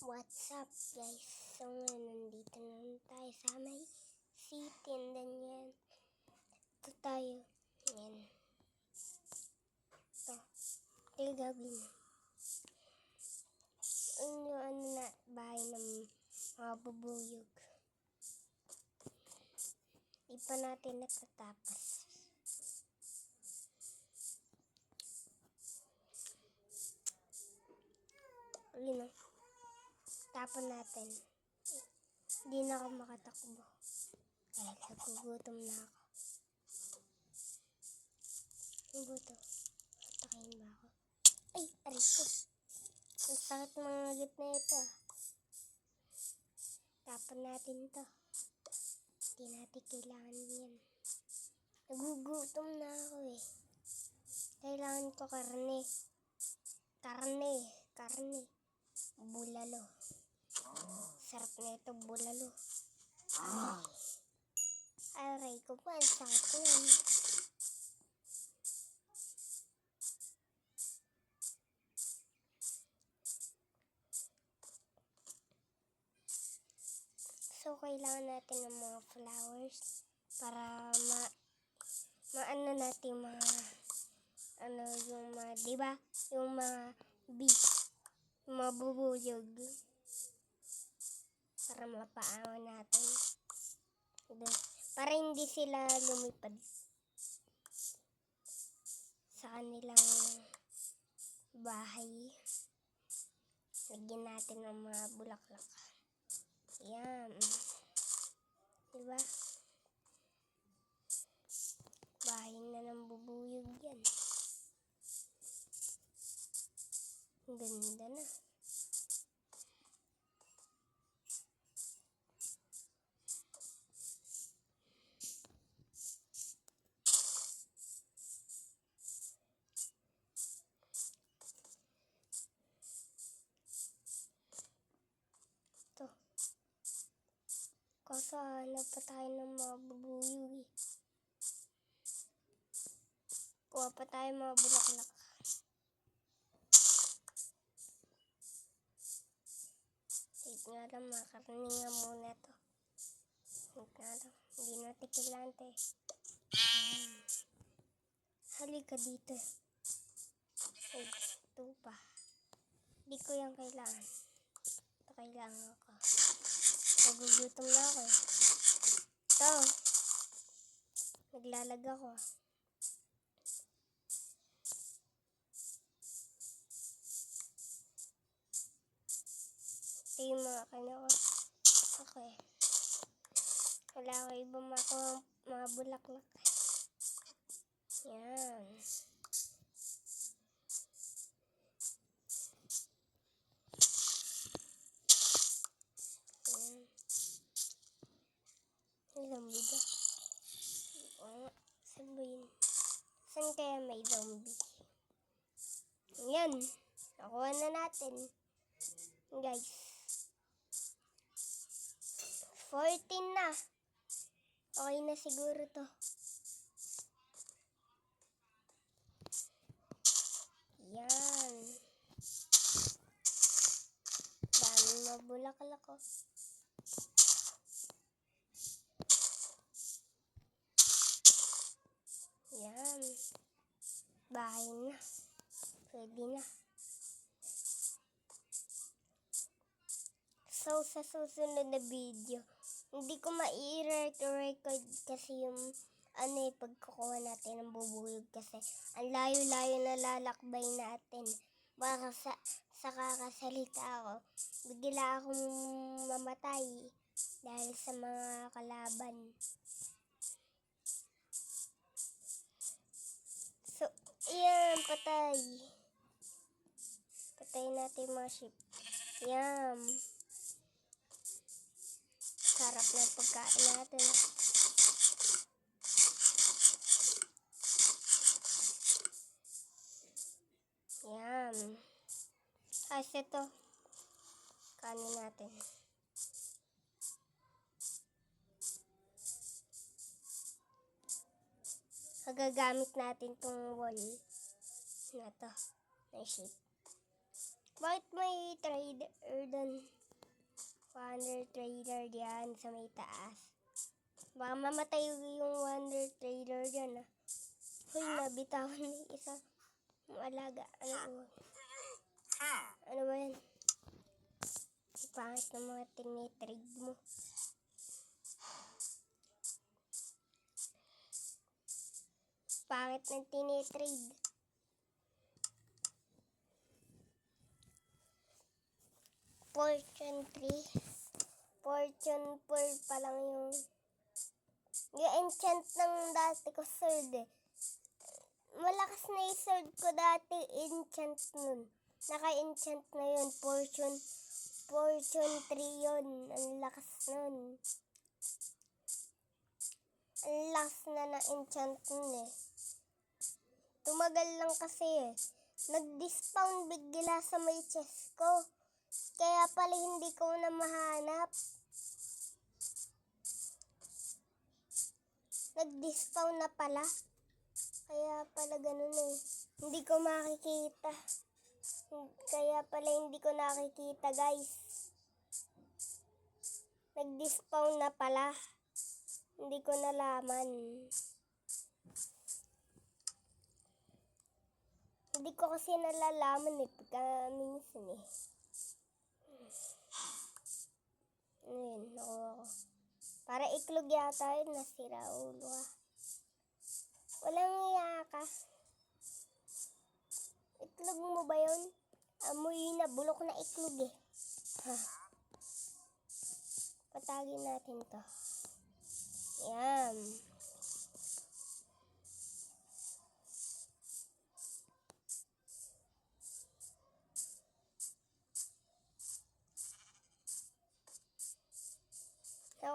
What's up guys? So ngayon nandito na naman tayo sa may city and then yan. Ito tayo. Yan. Ito. Ito yung gagawin mo. Ano, ano na, bahay ng mga bubuyog. Di pa natin natatapos. Ayun o. Tapon natin. Hindi na ako makatakbo. Nagugutom na ako. Ang guto. Atakin ba ako? Ay, aray ko. Ang sakit mga gitna ito. ah. Tapon natin to. Hindi natin kailangan yan. Nagugutom na ako eh. Kailangan ko karne. Karne. Karne. Bulalo. Sarap na ito, bulalo. Ay. Aray ko pa, sakit ko. So, kailangan natin ng mga flowers para ma maano natin mga ano yung mga, di ba? Yung mga bees, yung mga mapaawan natin. Para hindi sila lumipad sa kanilang bahay. Lagyan natin ng mga bulaklak. Yan. Diba? Bahay na ng bubuyog yan. Ganda na. Pa tayo ng mga bubuyog. Kuha pa tayo mga bulaklak. Wait nga lang, makaraning nga muna to. Wait nga lang, hindi to eh. Hmm. Halika dito. Wait, ito pa. Hindi ko yan kailangan. Ito kailangan ko. Nagugutom na ako eh. Ito. Naglalag ako. Ito yung mga kanya ko. Okay. Wala ko ibang makuha mga bulaklak. Yan. May zombie ba? Oo nga. Saan ba yun? Saan kaya may zombie? Yan. Nakuha na natin. Guys. 14 na. Okay na siguro to. Yan. Dami mabulaklak ko. Bahay na. Pwede na. So, sa susunod na video, hindi ko mai-record kasi yung ano eh, pagkukuha natin ng bubuyog kasi ang layo-layo na lalakbay natin. Baka sa, sa kakasalita ako, bigla akong mamatay dahil sa mga kalaban. Ayan, patay. Patay natin mga sheep. Yum. Sarap ng pagkain natin. Yan. Ayos ito. Kanin natin. Magagamit natin tong wall na to. Na shape. Bakit may trader doon? dyan sa may taas. Baka mamatay yung Wonder Trader dyan ah. Hoy, nabitawan na yung isa. Yung alaga. Ano ba? Ano ba yan? Ang Pangit ng mga tinitrade mo. Pangit ng tinitrade. Fortune 3. Fortune 4 pa lang yung... Yung enchant ng dati ko sword eh. Malakas na yung sword ko dati, enchant nun. Naka-enchant na yun, Fortune... Fortune 3 yun. Ang lakas nun. Ang lakas na na-enchant nun eh. Tumagal lang kasi eh. Nag-dispound bigla sa may chest ko. Kaya pala hindi ko na mahanap. Nag-dispound na pala. Kaya pala ganun eh. Hindi ko makikita. Kaya pala hindi ko nakikita guys. Nag-dispound na pala. Hindi ko nalaman. Hindi ko kasi nalalaman eh. Pagka minsan eh. Ayun, nakuha ko. Para iklog yata yun, nasira ulo ka. Walang iya ka. Iklog mo ba yun? Amoy na, bulok na iklog eh. Ha. Patagin natin to. Yan.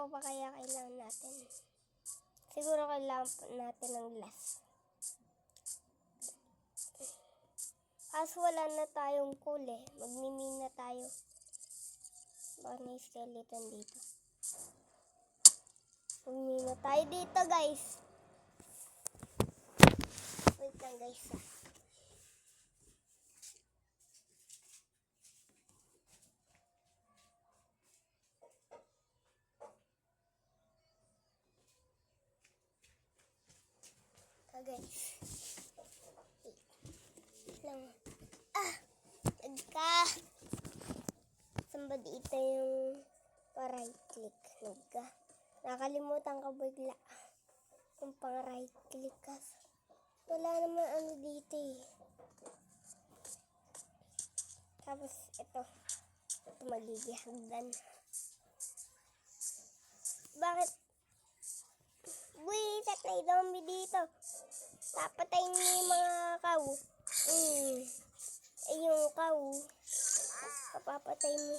Pa kaya kailangan natin? Siguro kailangan natin ng last. Kaso wala na tayong cool eh. Magmimin na tayo. Baka may skeleton dito. Magmimin na tayo dito guys. Wait lang guys ah. Guys. Wait lang. Ah! Nagka! Saan ba dito yung pa-right click? Nagka. Nakalimutan ko bigla. Yung pang right click kasi. Wala naman ano dito eh. Tapos ito. Ito magiging hagdan. Bakit Buwisit na zombie dito. Papatayin niyo yung mga kaw. Mm. Eh, yung kaw. Papapatay mo.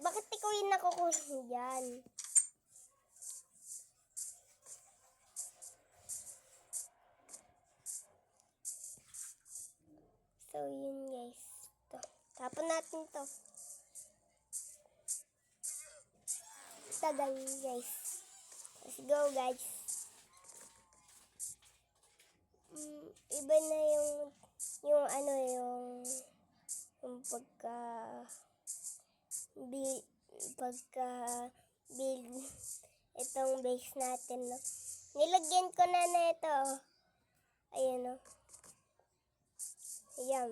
Bakit ikaw yung nakukulong dyan? So, yun guys. To. Tapon natin to. Tagal guys. Let's go guys. Mm, iba na yung yung ano yung yung pagka build pagka build itong base natin no. Nilagyan ko na na ito. oh. Ayan o. Ayan.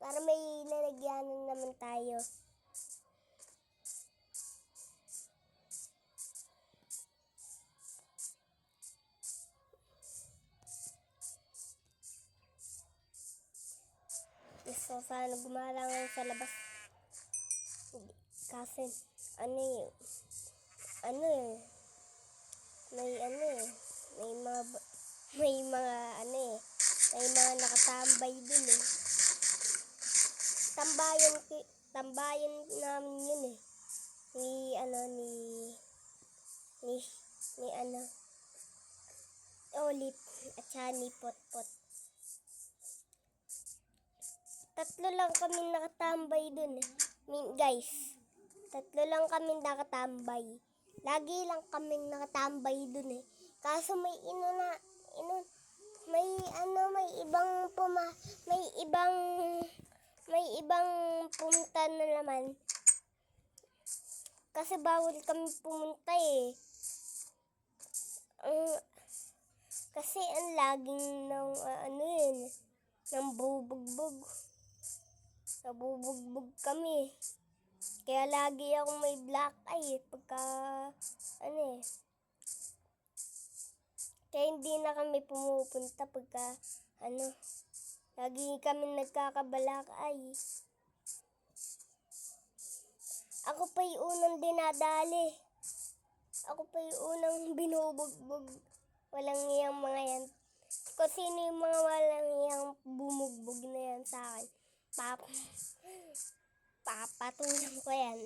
Para may lalagyanan naman tayo. Ko sana gumala sa labas. Kasi, ano eh, ano eh, may ano eh, may mga, may mga ano eh, may mga nakatambay dun eh. Tambayan, tambayan namin yun eh. Ni, ano, ni, ni, ni ano, Olip, at saka ni Potpot. Tatlo lang kami nakatambay dun eh. Min, guys, tatlo lang kami nakatambay. Lagi lang kami nakatambay dun eh. Kaso may ino na, ino, may ano, may ibang puma, may ibang, may ibang pumunta na naman. kasi bawal kami pumunta eh. Ang- kasi ang laging ng ah, ano yun, ng bubugbog. Nabubugbog kami. Kaya lagi akong may black eye eh, pagka ano eh. Kaya hindi na kami pumupunta pagka ano. Lagi kami nagkakabalak eye. Ako pa yung unang dinadali. Ako pa yung unang binubugbog. Walang iyang mga yan. Kung sino yung mga walang iyang bumugbog na yan sa akin. Pap papatulang ko yan.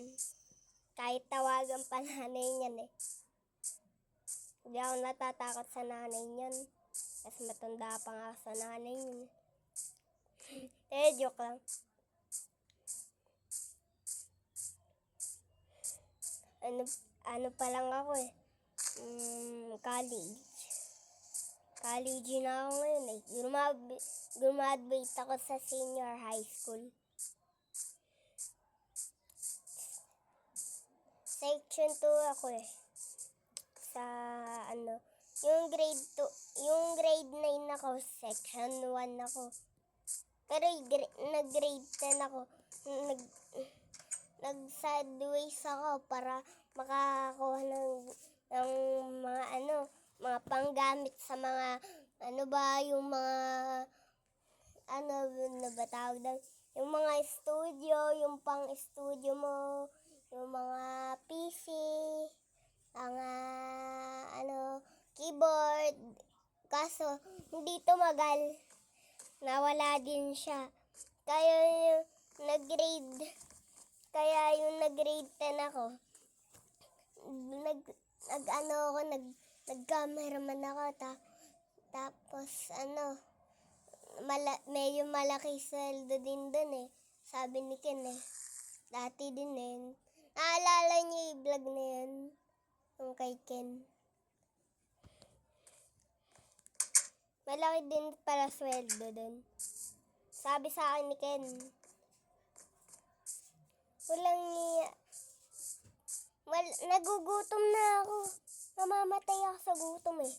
Kahit tawagan pa nanay niyan eh. Hindi ako natatakot sa nanay niyan. Kasi matanda pa nga sa nanay niyan. eh, joke lang. ano, ano pa lang ako eh. Mm, college. College na ako ngayon eh. Gumab- Gumaduate ako sa senior high school. Section 2 ako eh. Sa ano, yung grade 2, yung grade 9 ako, section 1 ako. Pero gra- nag-grade 10 ako. Nag, nag-sideways ako para makakuha ng, ng mga ano, mga panggamit sa mga, ano ba, yung mga, ano, ano ba tawag doon? Yung mga studio, yung pang studio mo, yung mga PC, mga, ano, keyboard. Kaso, hindi tumagal. Nawala din siya. Kaya yung nag-grade kaya yung nag-grade 10 ako, nag, nag ano ako, nag, nag-cameraman ako, ta, tapos ano, mala, medyo malaki sweldo din dun eh. Sabi ni Ken eh. Dati din eh. Naalala niyo yung vlog na yun? Yung kay Ken. Malaki din pala sweldo dun. Sabi sa akin ni Ken, Walang niya. Wal, nagugutom na ako. Namamatay ako sa gutom eh.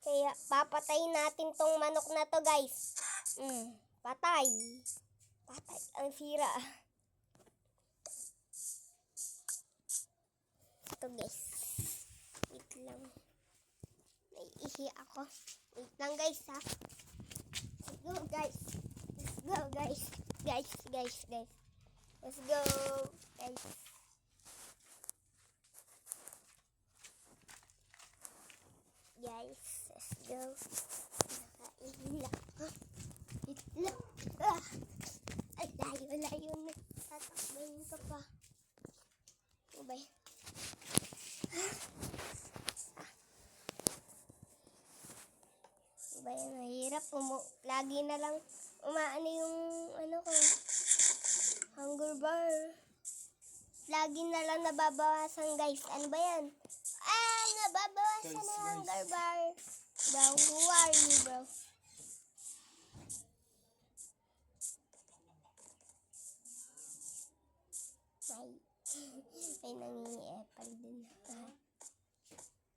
Kaya papatayin natin tong manok na to guys. Mm, patay. Patay. Ang sira. Ito guys. Wait lang. Naiihi ako. Wait lang guys ha. Let's go guys. Let's go guys. Guys, guys, guys. Let's go, guys. Guys, let's go. Nakaihila ako. Itlog. Ah! Ay, layo, layo na. Tatakbayin ka pa. Ano ba yun? Mahirap. Umu- lagi na lang umaano yung ano ko. Hunger bar. Lagi na lang nababawasan guys. Ano ba yan? Guys, guys. Bro, who are you bro? May, may nangingi-epal din. Ah,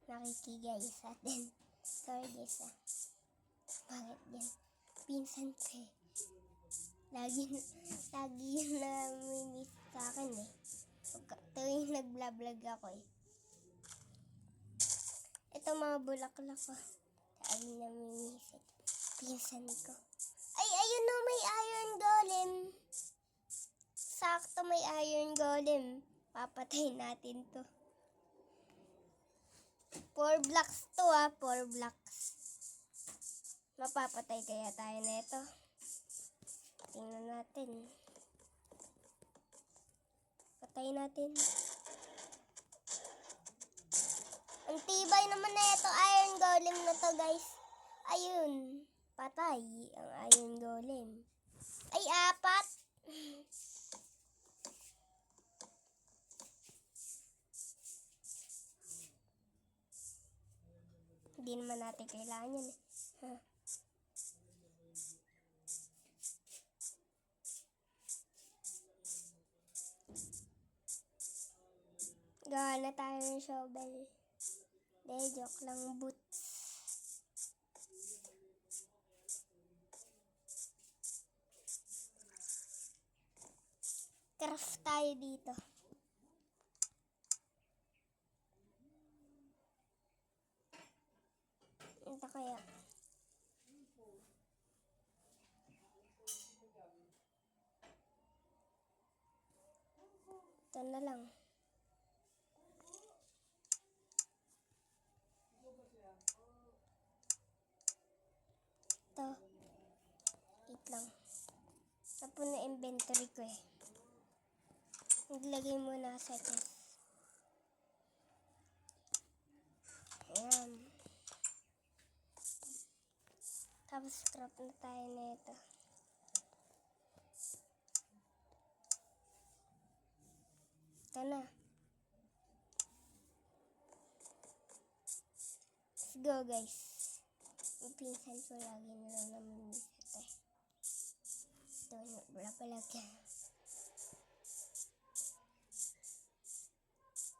nakikigay sa atin. Sorry guys ah. Bakit yan? Pinsan ko eh. Lagi, lagi yun na miss sa akin eh. Tuwing nag-vlog ako eh. Ito mga bulaklak ko. Lagi na miss eh. Pinsan ko. Ay, ayun no, may iron golem. Sakto may iron golem. Papatay natin to. Four blocks to ah, four blocks. Mapapatay kaya tayo na ito. Tingnan natin. Patay natin. Naman na ito iron golem na to guys. Ayun. Patay ang iron golem. Ay, apat. Hindi naman natin kailangan yan eh. Ha? Gawa na tayo ng shovel. De, joke lang, boots. Craft tayo dito. Ito kaya. Ito na lang. Ito. Wait lang. Tapos na inventory ko eh. Naglagay muna sa chest. Ayan. Tapos scrap na tayo na ito. Ito na. Let's go guys. Yung pinsan ko lagi na lang naman Ito, wala pala yan.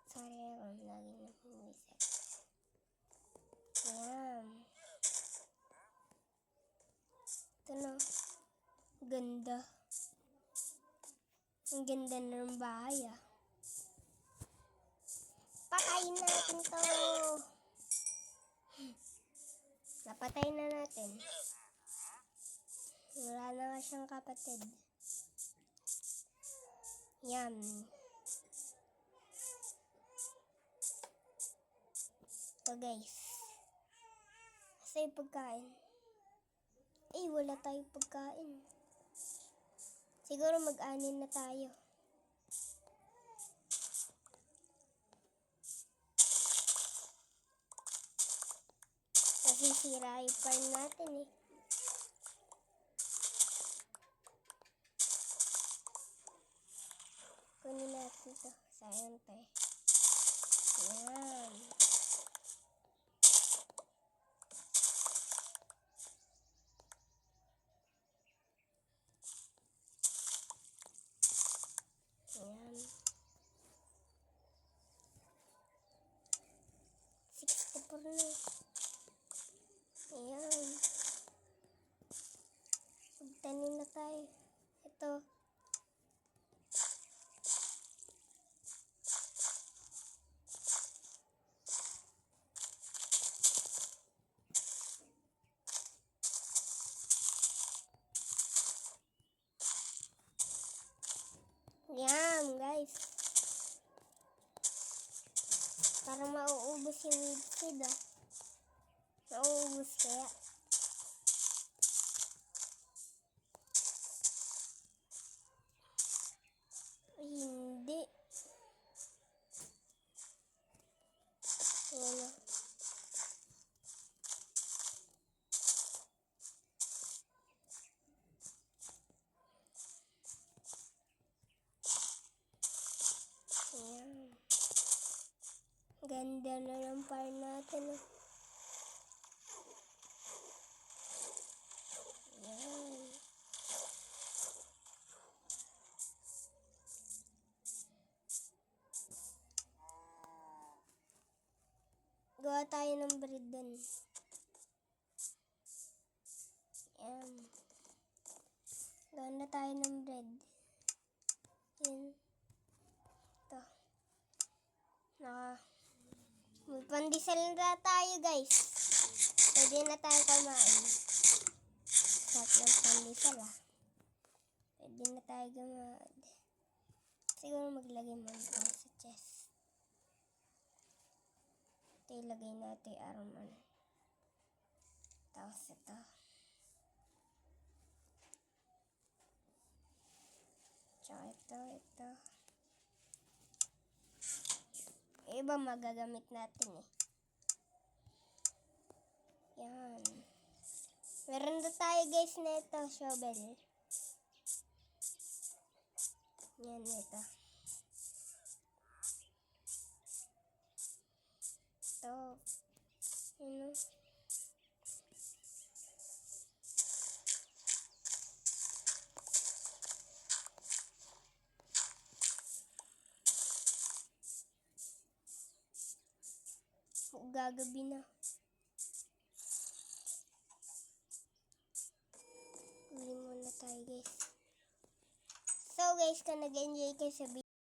Sorry ako, lagi na pumisit. Ayan. Ito na. Ganda. Ang ganda ng bahay ah. Patayin natin to. Napatay na natin. Wala na nga siyang kapatid. Yan. Ito guys. Kasi yung pagkain. Eh, wala tayong pagkain. Siguro mag-anin na tayo. Kasi sira yung farm natin eh. Kunin natin to. Sayang. Yan. Ayan. 64 na. Ayan. Magtanim na tayo. Ito. Yan, guys. Parang mauubos yung weed Na ng farm natin. Oh. Ayan. Gawa tayo ng bread dun. Ayan. Gawa na tayo ng bread. Yan. Ito. Naka. May pandesal na tayo guys. Pwede na tayo kumain. Sarap ng pandesal ah. Pwede na tayo kumain. Siguro maglagay mo ito sa chest. Ito ilagay natin araman. Tapos ito. Tsaka ito, ito. Yung iba magagamit natin eh. Yan. Meron na tayo guys na ito, shovel. Yan, ito. Ito. Ano? Gagabi na. Uwi muna tayo guys. So guys, kung nag-enjoy kayo sa video,